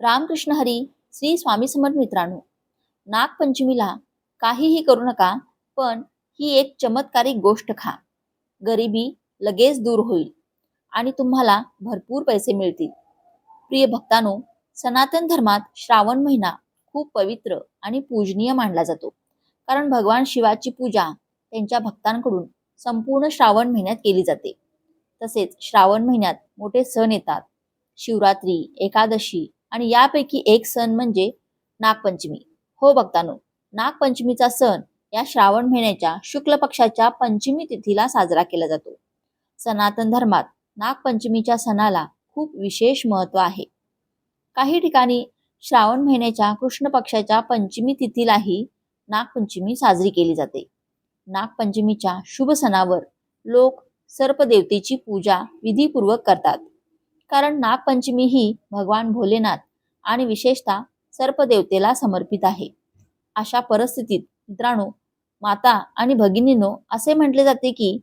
रामकृष्ण हरी श्री स्वामी समर्थ मित्रांनो नागपंचमीला काहीही करू नका पण ही एक चमत्कारिक गोष्ट खा. गरिबी लगेच दूर होईल आणि तुम्हाला भरपूर पैसे मिळतील. प्रिय भक्तानो सनातन धर्मात श्रावण महिना खूप पवित्र आणि पूजनीय मानला जातो. कारण भगवान शिवाची पूजा त्यांच्या भक्तांकडून संपूर्ण श्रावण महिन्यात केली जाते. तसेच श्रावण महिन्यात मोठे सण येतात. शिवरात्री एकादशी आणि यापैकी एक सण म्हणजे नागपंचमी. हो भक्तानो नागपंचमीचा सण या श्रावण महिन्याच्या शुक्ल पक्षाच्या पंचमी तिथीला साजरा केला जातो. सनातन धर्मात नागपंचमीच्या सणाला खूप विशेष महत्त्व आहे. काही ठिकाणी श्रावण महिन्याच्या कृष्ण पक्षाच्या पंचमी तिथीलाही नागपंचमी साजरी केली जाते. नागपंचमीच्या शुभ सणावर लोक सर्पदेवतेची पूजा विधीपूर्वक करतात. कारण नागपंचमी ही भगवान भोलेनाथ आणि विशेषतः सर्पदेवतेला समर्पित आहे. अशा परिस्थितीत मित्रांनो माता आणि भगिनीनो असे म्हटले जाते की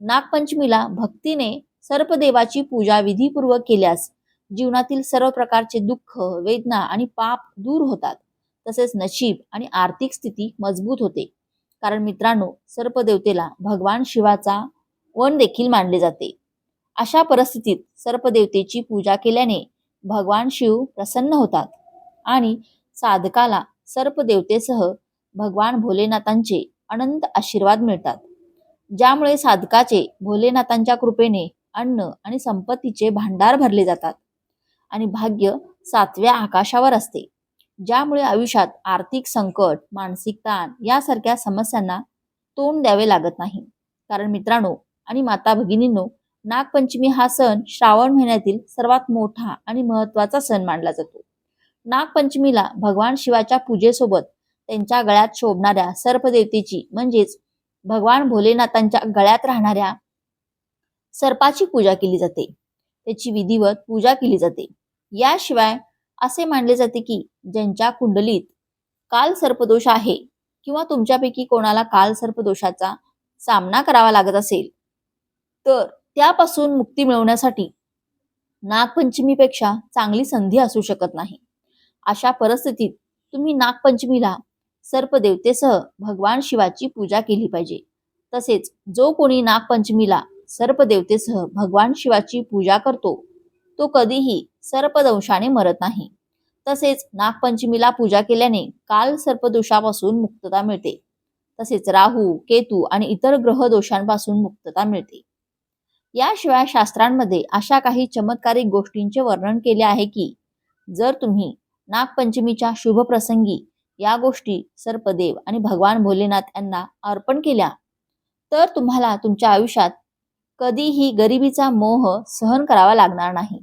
नागपंचमीला भक्तीने सर्पदेवाची पूजा विधीपूर्वक केल्यास जीवनातील सर्व प्रकारचे दुःख वेदना आणि पाप दूर होतात. तसेच नशीब आणि आर्थिक स्थिती मजबूत होते. कारण मित्रांनो सर्पदेवतेला भगवान शिवाचा वन देखील मानले जाते. अशा परिस्थितीत सर्पदेवतेची पूजा केल्याने भगवान शिव प्रसन्न होतात आणि साधकाला सर्पदेवतेसह भगवान भोलेनाथांचे अनंत आशीर्वाद मिळतात. ज्यामुळे साधकाचे भोलेनाथांच्या कृपेने अन्न आणि संपत्तीचे भांडार भरले जातात आणि भाग्य सातव्या आकाशावर असते. ज्यामुळे आयुष्यात आर्थिक संकट मानसिक ताण यासारख्या समस्यांना तोंड द्यावे लागत नाही. कारण मित्रांनो आणि माता भगिनींनो नागपंचमी हा सण श्रावण महिन्यातील सर्वात मोठा आणि महत्त्वाचा सण मानला जातो. नागपंचमीला भगवान शिवाच्या पूजेसोबत त्यांच्या गळ्यात शोभणाऱ्या सर्पदेवतेची म्हणजेच भगवान भोलेनाथांच्या गळ्यात राहणाऱ्या सर्पाची पूजा केली जाते. त्याची विधिवत पूजा केली जाते. याशिवाय असे मानले जाते की ज्यांच्या कुंडलीत काल सर्पदोष आहे किंवा तुमच्यापैकी कोणाला काल सर्पदोषाचा सामना करावा लागत असेल तर त्यापासून मुक्ती मिळवण्यासाठी नागपंचमीपेक्षा चांगली संधी असू शकत नाही. अशा परिस्थितीत तुम्ही नागपंचमीला सर्पदेवतेसह भगवान शिवाची पूजा केली पाहिजे. तसेच जो कोणी नागपंचमीला सर्पदेवतेसह भगवान शिवाची पूजा करतो तो कधीही सर्पदंशाने मरत नाही. तसेच नागपंचमीला पूजा केल्याने काल सर्पदोषापासून मुक्तता मिळते. तसेच राहू केतू आणि इतर ग्रह दोषांपासून मुक्तता मिळते. याशिवाय शास्त्रांमध्ये अशा काही चमत्कारिक गोष्टींचे वर्णन केले आहे की जर तुम्ही नागपंचमीच्या शुभ प्रसंगी या गोष्टी सर्पदेव आणि भगवान भोलेनाथ यांना अर्पण केल्या तर तुम्हाला तुमच्या आयुष्यात कधीही गरिबीचा मोह सहन करावा लागणार नाही.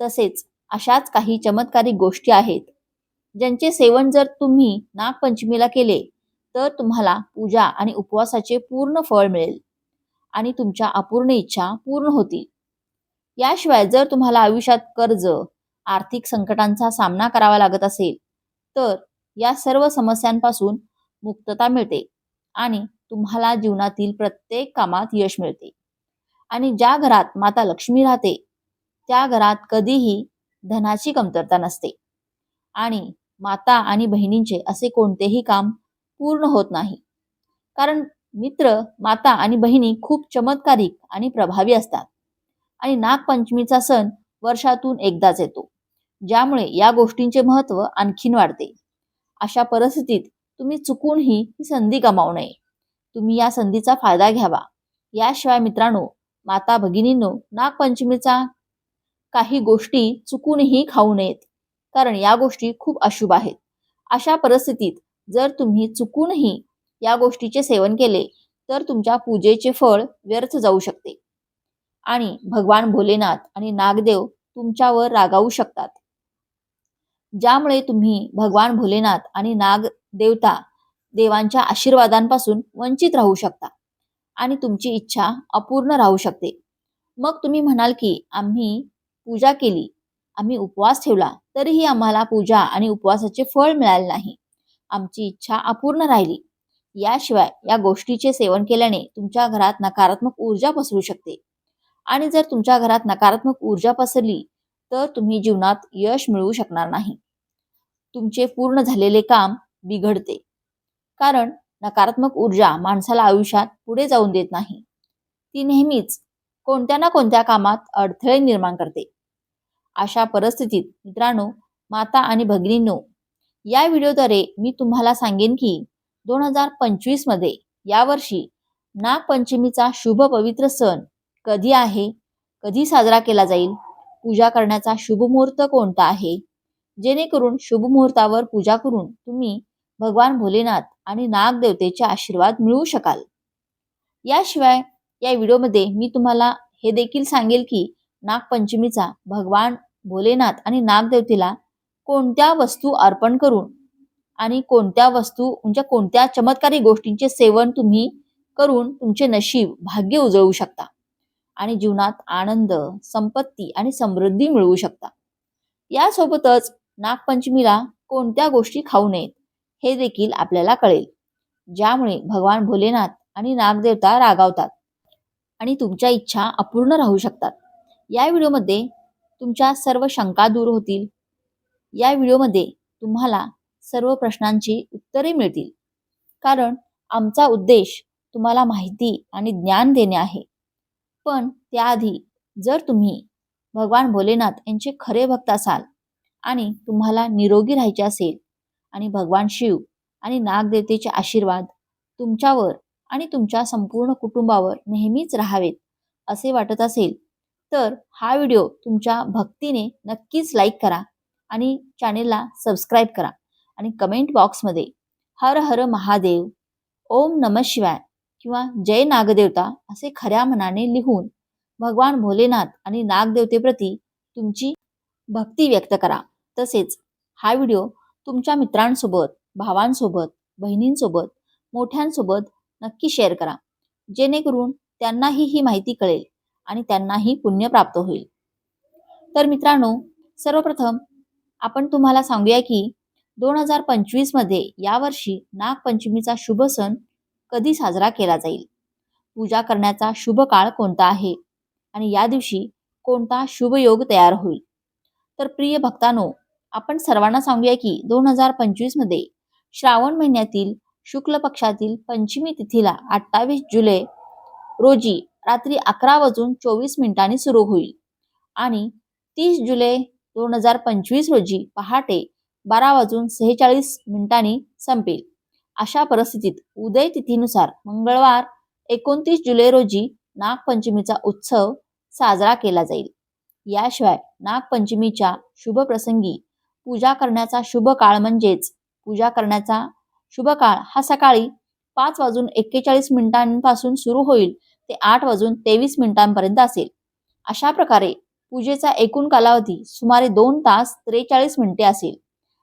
तसेच अशाच काही चमत्कारिक गोष्टी आहेत ज्यांचे सेवन जर तुम्ही नागपंचमीला केले तर तुम्हाला पूजा आणि उपवासाचे पूर्ण फळ मिळेल. आणि तुमच्या अपूर्ण इच्छा पूर्ण होतील. याशिवाय जर तुम्हाला आयुष्यात कर्ज आर्थिक संकटांचा सामना करावा लागत असेल तर या सर्व समस्यांपासून मुक्तता मिळते आणि तुम्हाला जीवनातील प्रत्येक कामात यश मिळते. आणि ज्या घरात माता लक्ष्मी राहते त्या घरात कधीही धनाची कमतरता नसते. आणि माता आणि बहिणींचे असे कोणतेही काम पूर्ण होत नाही. कारण मित्र माता आणि बहिणी खूप चमत्कारिक आणि प्रभावी असतात. आणि नागपंचमीचा सण वर्षातून एकदाच येतो ज्यामुळे या गोष्टींचे महत्त्व आणखीन वाढते. अशा परिस्थितीत तुम्ही चुकूनही ही संधी गमावू नये. तुम्ही या संधीचा फायदा घ्यावा. याशिवाय मित्रांनो माता भगिनींनो नागपंचमीचा काही गोष्टी चुकूनही खाऊ नयेत कारण या गोष्टी खूप अशुभ आहेत. अशा परिस्थितीत जर तुम्ही चुकूनही या गोष्टीचे सेवन केले तर तुमच्या पूजेचे फळ व्यर्थ जाऊ शकते. आणि भगवान भोलेनाथ आणि नागदेव तुमच्यावर रागावू शकतात. ज्यामुळे तुम्ही भगवान भोलेनाथ आणि नाग देवता देवांच्या आशीर्वादांपासून वंचित राहू शकता आणि तुमची इच्छा अपूर्ण राहू शकते. मग तुम्ही म्हणाल की आम्ही पूजा केली आम्ही उपवास ठेवला तरीही आम्हाला पूजा आणि उपवासाचे फळ मिळाले नाही. आमची इच्छा अपूर्ण राहिली. याशिवाय या गोष्टीचे सेवन केल्याने तुमच्या घरात नकारात्मक ऊर्जा पसरू शकते. आणि जर तुमच्या घरात नकारात्मक ऊर्जा पसरली तर तुम्ही जीवनात यश मिळवू शकणार नाही. तुमचे पूर्ण झालेले काम बिघडते. कारण नकारात्मक ऊर्जा माणसाला आयुष्यात पुढे जाऊन देत नाही. ती नेहमीच कोणत्या ना कोणत्या कामात अडथळे निर्माण करते. अशा परिस्थितीत मित्रांनो माता आणि भगिनींनो या व्हिडिओद्वारे मी तुम्हाला सांगेन की दोन हजार पंचवीसमध्ये यावर्षी नागपंचमीचा शुभ पवित्र सण कधी आहे? कधी साजरा केला जाईल? पूजा करण्याचा शुभ मुहूर्त कोणता आहे? जेणेकरून शुभ मुहूर्तावर पूजा करून तुम्ही भगवान भोलेनाथ आणि नागदेवतेचे आशीर्वाद मिळवू शकाल. याशिवाय या व्हिडिओमध्ये मी तुम्हाला हे देखील सांगेल की नागपंचमीचा भगवान भोलेनाथ आणि नागदेवतेला कोणत्या वस्तू अर्पण करून आणि कोणत्या वस्तू म्हणजे कोणत्या चमत्कारी गोष्टींचे सेवन तुम्ही करून तुमचे नशीब भाग्य उजळवू शकता. आणि जीवनात आनंद संपत्ती आणि समृद्धी मिळवू शकता. यासोबतच नागपंचमीला कोणत्या गोष्टी खाऊ नयेत हे देखील आपल्याला कळेल. ज्यामुळे भगवान भोलेनाथ आणि नागदेवता रागावतात आणि तुमच्या इच्छा अपूर्ण राहू शकतात. या व्हिडिओमध्ये तुमच्या सर्व शंका दूर होतील. या व्हिडिओमध्ये तुम्हाला सर्व प्रश्नांची उत्तरे मिळतील. कारण आमचा उद्देश तुम्हाला माहिती आणि ज्ञान देणे आहे. पण त्याआधी जर तुम्ही भगवान भोलेनाथ यांचे खरे भक्त असाल आणि तुम्हाला निरोगी राहायचे असेल आणि भगवान शिव आणि नागदेवतेचे आशीर्वाद तुमच्यावर आणि तुमच्या संपूर्ण कुटुंबावर नेहमीच राहावेत असे वाटत असेल तर हा व्हिडिओ तुमच्या भक्तीने नक्कीच लाईक करा आणि चॅनेलला सबस्क्राईब करा. आणि कमेंट बॉक्समध्ये हर हर महादेव ओम नम शिवाय किंवा जय नागदेवता असे खऱ्या मनाने लिहून भगवान भोलेनाथ आणि नागदेवतेप्रती तुमची भक्ती व्यक्त करा. तसेच हा व्हिडिओ तुमच्या मित्रांसोबत भावांसोबत बहिणींसोबत मोठ्यांसोबत नक्की शेअर करा. जेणेकरून त्यांनाही ही माहिती कळेल आणि त्यांनाही पुण्य प्राप्त होईल. तर मित्रांनो सर्वप्रथम आपण तुम्हाला सांगूया की दोन हजार पंचवीसमध्ये यावर्षी नागपंचमीचा शुभ सण कधी साजरा केला जाईल? पूजा करण्याचा शुभ काळ कोणता आहे? आणि या दिवशी कोणता शुभ योग तयार होईल? तर प्रिय भक्तानो आपण सर्वांना सांगूया की दोन हजार पंचवीसमध्ये श्रावण महिन्यातील शुक्ल पक्षातील पंचमी तिथीला अठ्ठावीस जुलै रोजी रात्री अकरा वाजून चोवीस मिनिटांनी सुरू होईल. आणि तीस जुलै दोन हजार पंचवीस रोजी पहाटे बारा वाजून सेहेचाळीस मिनिटांनी संपेल. अशा परिस्थितीत उदय तिथीनुसार मंगळवार एकोणतीस जुलै रोजी नागपंचमीचा उत्सव साजरा केला जाईल. याशिवाय नागपंचमीच्या शुभ प्रसंगी पूजा करण्याचा शुभ काळ म्हणजेच पूजा करण्याचा शुभ काळ हा सकाळी पाच वाजून एक्केचाळीस मिनिटांपासून सुरू होईल ते आठ वाजून तेवीस मिनिटांपर्यंत असेल. अशा प्रकारे पूजेचा एकूण कालावधी सुमारे दोन तास त्रेचाळीस मिनिटे असेल.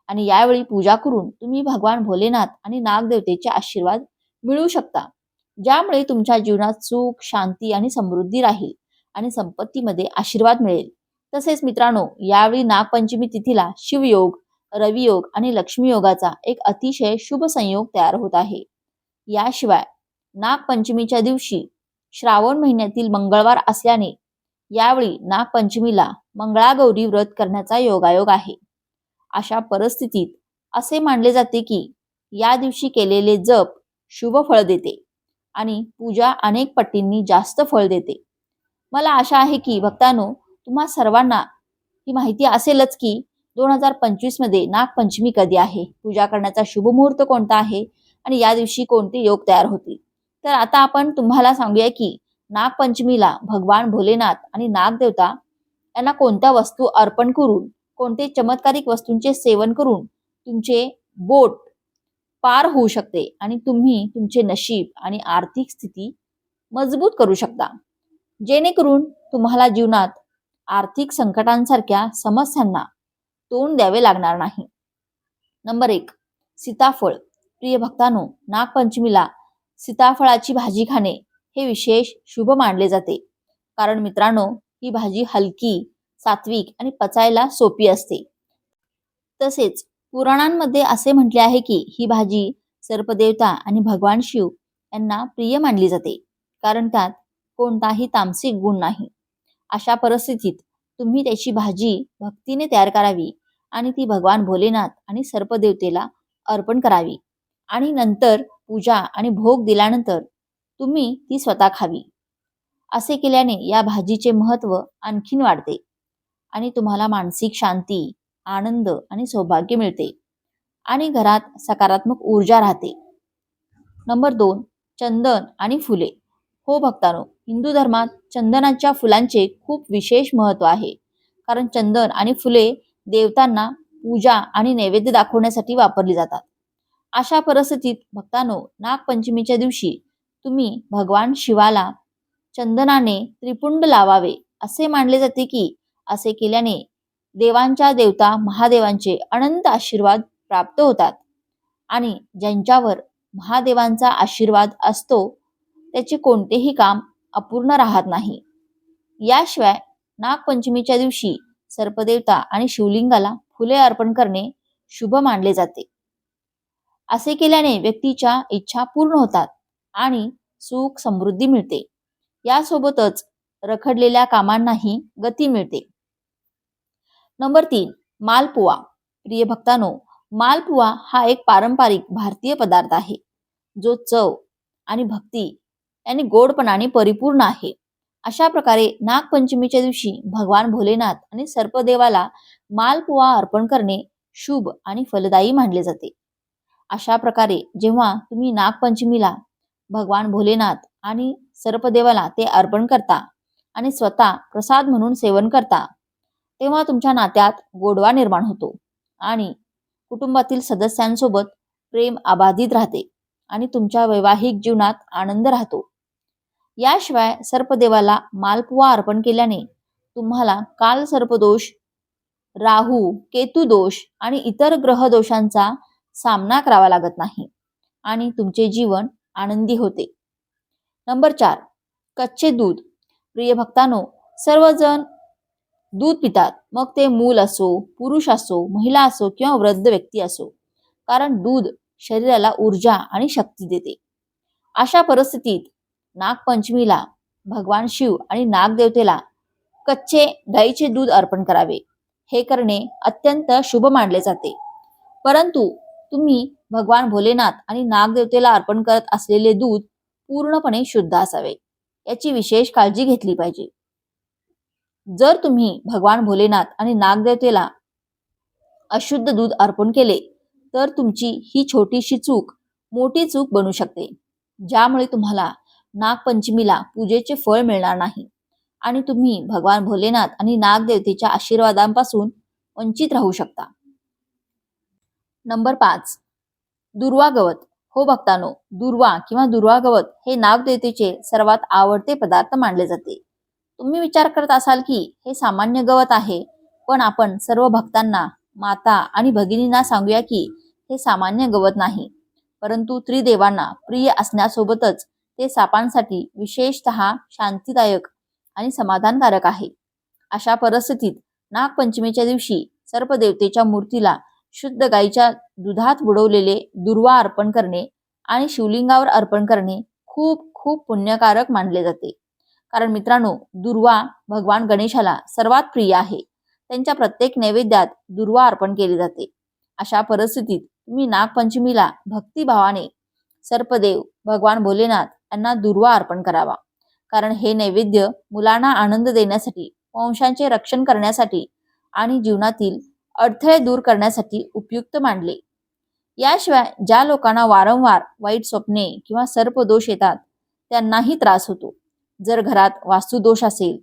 आणि यावेळी पूजा करून तुम्ही भगवान भोलेनाथ आणि नागदेवतेचे आशीर्वाद मिळवू शकता. ज्यामुळे तुमच्या जीवनात सुख शांती आणि समृद्धी राहील आणि संपत्तीमध्ये आशीर्वाद मिळेल. तसेच मित्रांनो यावेळी नागपंचमी तिथीला शिवयोग रवियोग आणि लक्ष्मी योगाचा एक अतिशय शुभ संयोग तयार होत आहे. याशिवाय नागपंचमीच्या दिवशी श्रावण महिन्यातील मंगळवार असल्याने यावेळी नागपंचमीला मंगळागौरी व्रत करण्याचा योगायोग आहे. अशा परिस्थितीत असे मानले जाते की या दिवशी केलेले जप शुभ फळ देते आणि पूजा अनेक पटींनी जास्त फळ देते. मला आशा आहे की भक्तांनो तुम्हा सर्वांना ही माहिती असेलच की दोन हजार पंचवीसमध्ये नागपंचमी कधी आहे? पूजा करण्याचा शुभ मुहूर्त कोणता आहे? आणि या दिवशी कोणते योग तयार होतील? तर आता आपण तुम्हाला सांगूया की नागपंचमीला भगवान भोलेनाथ आणि नागदेवता यांना कोणत्या वस्तू अर्पण करून कोणते चमत्कारिक वस्तूंचे सेवन करून तुमचे बोट पार होऊ शकते आणि तुम्ही तुमचे नशीब आणि आर्थिक स्थिती मजबूत करू शकता. जेणेकरून तुम्हाला जीवनात आर्थिक संकटांसारख्या समस्यांना तोंड द्यावे लागणार नाही. नंबर एक सीताफळ. प्रिय भक्तांनो नागपंचमीला सीताफळाची भाजी खाणे हे विशेष शुभ मानले जाते. कारण मित्रांनो ही भाजी हलकी सात्विक आणि पचायला सोपी असते. तसेच पुराणांमध्ये असे म्हटले आहे की ही भाजी सर्पदेवता आणि भगवान शिव यांना प्रिय मानली जाते. कारण त्यात कोणताही तामसिक गुण नाही. अशा परिस्थितीत तुम्ही त्याची भाजी भक्तीने तयार करावी आणि ती भगवान भोलेनाथ आणि सर्पदेवतेला अर्पण करावी. आणि नंतर पूजा आणि भोग दिल्यानंतर तुम्ही ती स्वतः खावी. असे केल्याने या भाजीचे महत्त्व आणखीन वाढते. आणि तुम्हाला मानसिक शांती आनंद आणि सौभाग्य मिळते. आणि घरात सकारात्मक ऊर्जा राहते. नंबर दोन चंदन आणि फुले. हो भक्तानो हिंदू धर्मात चंदनाच्या फुलांचे खूप विशेष महत्त्व आहे. कारण चंदन आणि फुले देवतांना पूजा आणि नैवेद्य दाखवण्यासाठी वापरली जातात. अशा परिस्थितीत भक्तानो नागपंचमीच्या दिवशी तुम्ही भगवान शिवाला चंदनाने त्रिपुंड लावावे असे मानले जाते की असे केल्याने देवांच्या देवता महादेवांचे अनंत आशीर्वाद प्राप्त होतात. आणि ज्यांच्यावर महादेवांचा आशीर्वाद असतो त्याचे कोणतेही काम अपूर्ण राहत नाही. याशिवाय नागपंचमीच्या दिवशी सर्पदेवता आणि शिवलिंगाला फुले अर्पण करणे शुभ मानले जाते. असे केल्याने व्यक्तीच्या इच्छा पूर्ण होतात आणि सुख समृद्धी मिळते. यासोबतच रखडलेल्या कामांनाही गती मिळते. नंबर तीन मालपुवा. प्रिय भक्तानो मालपुवा हा एक पारंपरिक भारतीय पदार्थ आहे जो चव आणि भक्ती यांनी गोडपणाने परिपूर्ण आहे. अशा प्रकारे नागपंचमीच्या दिवशी भगवान भोलेनाथ आणि सर्पदेवाला मालपुवा अर्पण करणे शुभ आणि फलदायी मानले जाते. अशा प्रकारे जेव्हा तुम्ही नागपंचमीला भगवान भोलेनाथ आणि सर्पदेवाला ते अर्पण करता आणि स्वतः प्रसाद म्हणून सेवन करता तेव्हा तुमच्या नात्यात गोडवा निर्माण होतो. आणि कुटुंबातील सदस्यांसोबत प्रेम अबाधित राहते आणि तुमच्या वैवाहिक जीवनात आनंद राहतो. याशिवाय सर्पदेवाला मालपुवा अर्पण केल्याने तुम्हाला काल सर्पदोष राहू केतू दोष आणि इतर ग्रह दोषांचा सामना करावा लागत नाही आणि तुमचे जीवन आनंदी होते. नंबर चार कच्चे दूध. प्रिय भक्तानो सर्वजण दूध पितात. मग ते मूल असो पुरुष असो महिला असो किंवा वृद्ध व्यक्ती असो. कारण दूध शरीराला ऊर्जा आणि शक्ती देते. अशा परिस्थितीत नागपंचमीला भगवान शिव आणि नागदेवतेला कच्चे गाईचे दूध अर्पण करावे. हे करणे अत्यंत शुभ मानले जाते. परंतु तुम्ही भगवान भोलेनाथ आणि नागदेवतेला अर्पण करत असलेले दूध पूर्णपणे शुद्ध असावे. याची विशेष काळजी घेतली पाहिजे. जर तुम्ही भगवान भोलेनाथ आणि नागदेवतेला अशुद्ध दूध अर्पण केले तर तुमची ही छोटीशी चूक मोठी चूक बनू शकते ज्यामुळे तुम्हाला नागपंचमीला पूजेचे फळ मिळणार नाही. आणि तुम्ही भगवान भोलेनाथ आणि नागदेवतेच्या आशीर्वादांपासून वंचित राहू शकता. नंबर पाच. दुर्वा गवत. हो भक्तानो दुर्वा किंवा दुर्वा गवत हे नागदेवतेचे सर्वात आवडते पदार्थ मानले जाते. तुम्ही विचार करत असाल की हे सामान्य गवत आहे पण आपण सर्व भक्तांना माता आणि भगिनींना सांगूया की हे सामान्य गवत नाही. परंतु त्रिदेवांना प्रिय असण्यासोबतच ते सापांसाठी विशेषत शांतीदायक आणि समाधानकारक आहे. अशा परिस्थितीत नागपंचमीच्या दिवशी सर्पदेवतेच्या मूर्तीला शुद्ध गाईच्या दुधात बुडवलेले दुर्वा अर्पण करणे आणि शिवलिंगावर अर्पण करणे खूप खूप पुण्यकारक मानले जाते. कारण मित्रांनो दुर्वा भगवान गणेशाला सर्वात प्रिय आहे. त्यांच्या प्रत्येक नैवेद्यात दुर्वा अर्पण केली जाते. अशा परिस्थितीत तुम्ही नागपंचमीला भक्तिभावाने सर्पदेव भगवान भोलेनाथ यांना दुर्वा अर्पण करावा. कारण हे नैवेद्य मुलांना आनंद देण्यासाठी वंशांचे रक्षण करण्यासाठी आणि जीवनातील अडथळे दूर करण्यासाठी उपयुक्त मानले. याशिवाय ज्या लोकांना वारंवार वाईट स्वप्ने किंवा सर्पदोष येतात त्यांनाही त्रास होतो. जर घरात वास्तुदोष असेल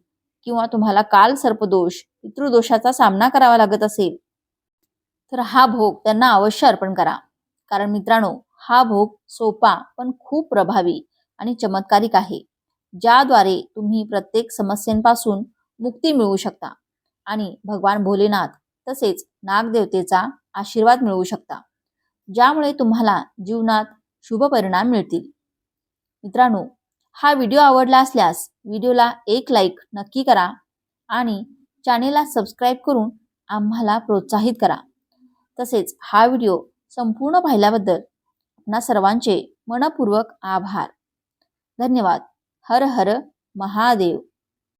किंवा तुम्हाला काल सर्पदोष पितृदोषाचा सामना करावा लागत असेल तर हा भोग त्यांना अवश्य अर्पण करा. कारण मित्रांनो हा भोग सोपा पण खूप प्रभावी आणि चमत्कारिक आहे ज्याद्वारे तुम्ही प्रत्येक समस्यांपासून मुक्ती मिळवू शकता आणि भगवान भोलेनाथ तसेच नागदेवतेचा आशीर्वाद मिळवू शकता ज्यामुळे तुम्हाला जीवनात शुभ परिणाम मिळतील. मित्रांनो हा व्हिडिओ आवडला असल्यास व्हिडिओला एक लाईक नक्की करा आणि चॅनेलला सबस्क्राईब करून आम्हाला प्रोत्साहित करा. तसेच हा व्हिडिओ संपूर्ण पाहिल्याबद्दल आपणा सर्वांचे मनपूर्वक आभार. धन्यवाद. हर हर महादेव.